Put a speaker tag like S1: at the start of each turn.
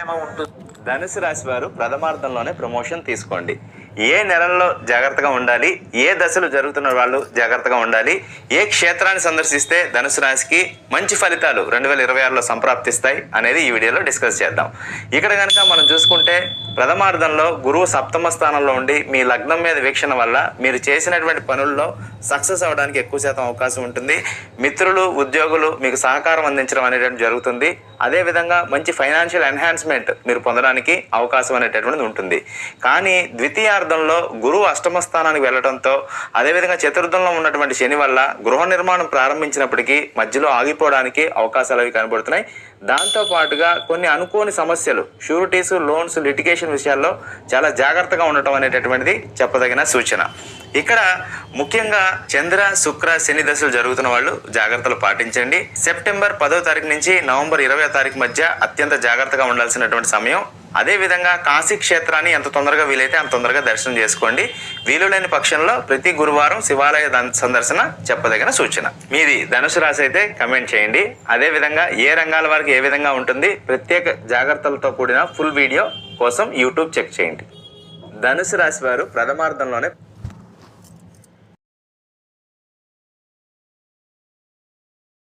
S1: ఉంటుంది.
S2: ధనుసు రాశి వారు ప్రథమార్థంలోనే ప్రమోషన్ తీసుకోండి. ఏ నెలల్లో జాగ్రత్తగా ఉండాలి? ఏ దశలు జరుగుతున్న వాళ్ళు జాగ్రత్తగా ఉండాలి? ఏ క్షేత్రాన్ని సందర్శిస్తే ధనుసు రాశికి మంచి ఫలితాలు రెండు వేల ఇరవై ఆరులో సంప్రాప్తిస్తాయి అనేది ఈ వీడియోలో డిస్కస్ చేద్దాం. ఇక్కడ కనుక మనం చూసుకుంటే ప్రథమార్థంలో గురువు సప్తమ స్థానంలో ఉండి మీ లగ్నం మీద వీక్షణ వల్ల మీరు చేసినటువంటి పనుల్లో సక్సెస్ అవ్వడానికి ఎక్కువ శాతం అవకాశం ఉంటుంది. మిత్రులు ఉద్యోగులు మీకు సహకారం అందించడం అనేటువంటి జరుగుతుంది. అదేవిధంగా మంచి ఫైనాన్షియల్ ఎన్హాన్స్మెంట్ మీరు పొందడానికి అవకాశం అనేటటువంటిది ఉంటుంది. కానీ ద్వితీయ ద్వితీయార్థంలో గురువు అష్టమ స్థానానికి వెళ్ళడంతో అదేవిధంగా చతుర్థంలో ఉన్నటువంటి శని వల్ల గృహ నిర్మాణం ప్రారంభించినప్పటికీ మధ్యలో ఆగిపోవడానికి అవకాశాలు అవి కనబడుతున్నాయి. దాంతో పాటుగా కొన్ని అనుకోని సమస్యలు షూరిటీస్ లోన్స్ లిటిగేషన్ విషయాల్లో చాలా జాగ్రత్తగా ఉండటం అనేటటువంటిది చెప్పదగిన సూచన. ఇక్కడ ముఖ్యంగా చంద్ర శుక్ర శని దశలు జరుగుతున్న వాళ్ళు జాగ్రత్తలు పాటించండి. సెప్టెంబర్ పదో తారీఖు నుంచి నవంబర్ ఇరవై తారీఖు మధ్య అత్యంత జాగ్రత్తగా ఉండాల్సినటువంటి సమయం అదే విధంగా కాశీ క్షేత్రాన్ని ఎంత తొందరగా వీలైతే అంత తొందరగా దర్శనం చేసుకోండి. వీలు లేని పక్షంలో ప్రతి గురువారం శివాలయ సందర్శన చెప్పదగిన సూచన. మీది ధనుసు రాశి అయితే కమెంట్ చేయండి. అదే విధంగా ఏ రంగాల వారికి ఏ విధంగా ఉంటుంది ప్రత్యేక జాగ్రత్తలతో కూడిన ఫుల్ వీడియో కోసం యూట్యూబ్ చెక్ చేయండి. ధనుసు రాశి వారు ప్రథమార్థంలోనే